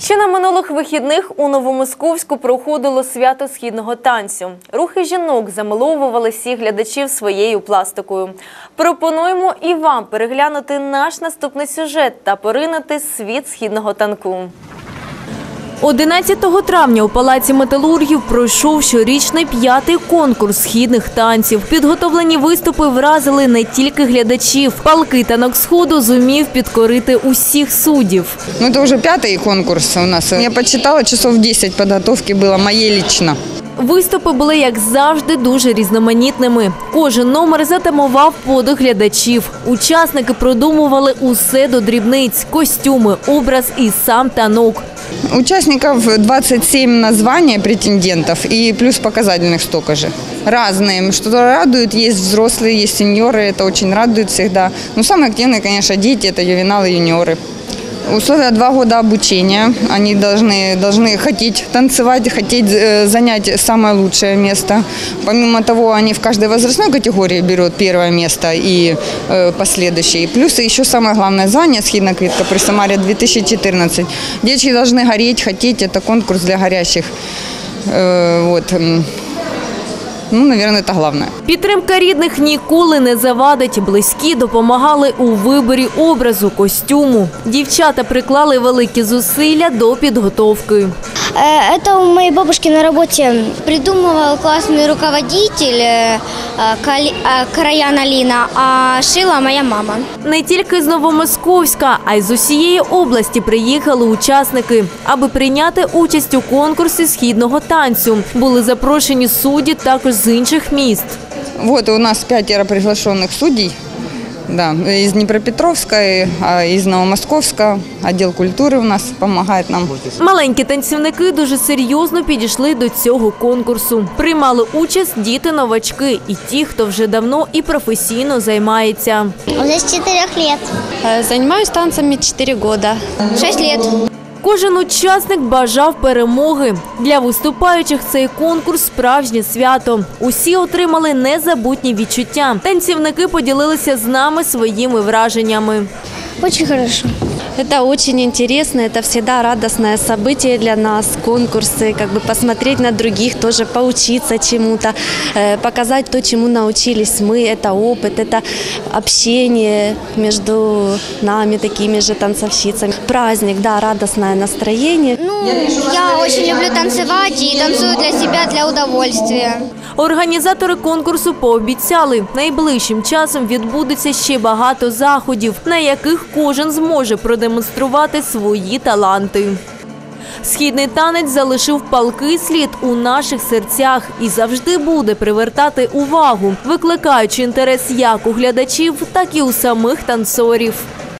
Ще на минулих вихідних у Новомосковську проходило свято східного танцю. Рухи жінок замиловували всіх глядачів своєю пластикою. Пропонуємо і вам переглянути наш наступний сюжет та поринути світ східного танку. 11 травня у Палаці металургів пройшов щорічний п'ятий конкурс східних танців. Підготовлені виступи вразили не тільки глядачів. Палкий танок сходу зумів підкорити усіх суддів. Ну, это уже пятый конкурс у нас. Я подсчитала, часов 10 подготовки было моей лично. Виступи були, як завжди, дуже різноманітними. Кожен номер затамував подих глядачів. Учасники продумували усе до дрібниць: костюми, образ і сам танок. Участников 27 названий претендентов и плюс показательных столько же. Разные. Что-то радует. Есть взрослые, есть сеньоры. Это очень радует всегда. Но самые активные, конечно, дети. Это ювеналы, юниоры. Условия два года обучения. Они должны, должны хотеть танцевать, хотеть э, занять самое лучшее место. Помимо того, они в каждой возрастной категории берут первое место и э, последующие. Плюс еще самое главное звание «Схидна квитка» при Самаре 2014. Девочки должны гореть, хотеть. Это конкурс для горящих. Э, вот. м. Ну, наверное, это главное. Підтримка рідних ніколи не завадить. Близькі допомагали у виборі образу, костюму. Дівчата приклали великі зусилля до підготовки. Э, Это у моей бабушки на работе придумывал классный руководитель э, Кали- э, Караян Алина, а шила моя мама. Не тільки з Новомосковська, а й з усієї області приїхали учасники, аби прийняти участь у конкурсі східного танцю. Були запрошені судді також з інших міст. Вот у нас пятеро приглашенных судей. Да, из Днепропетровска, и, а, из Новомосковска. Отдел культуры у нас помогает нам. Маленькі танцівники дуже серйозно підійшли до цього конкурсу. Приймали участь діти-новачки і ті, хто вже давно і професійно займається. Уже с четырех лет. Э, Занимаюсь танцами 4 года. Шесть лет. Кожен учасник бажав перемоги. Для виступаючих цей конкурс справжнє свято. Усі отримали незабутні відчуття. Танцівники поділилися з нами своїми враженнями. Дуже хорошо. Это очень интересно, это всегда радостное событие для нас, конкурсы, как бы посмотреть на других, тоже поучиться чему-то, э, показать то, чему научились мы, это опыт, это общение между нами, такими же танцовщицами. Праздник, да, радостное настроение. Ну, я очень люблю танцевать и танцую для себя, для удовольствия. Організатори конкурсу пообіцяли, найближчим часом відбудеться ще багато заходів, на яких кожен зможе продемонструвати свої таланти. Східний танець залишив палкий слід у наших серцях і завжди буде привертати увагу, викликаючи інтерес як у глядачів, так і у самих танцорів.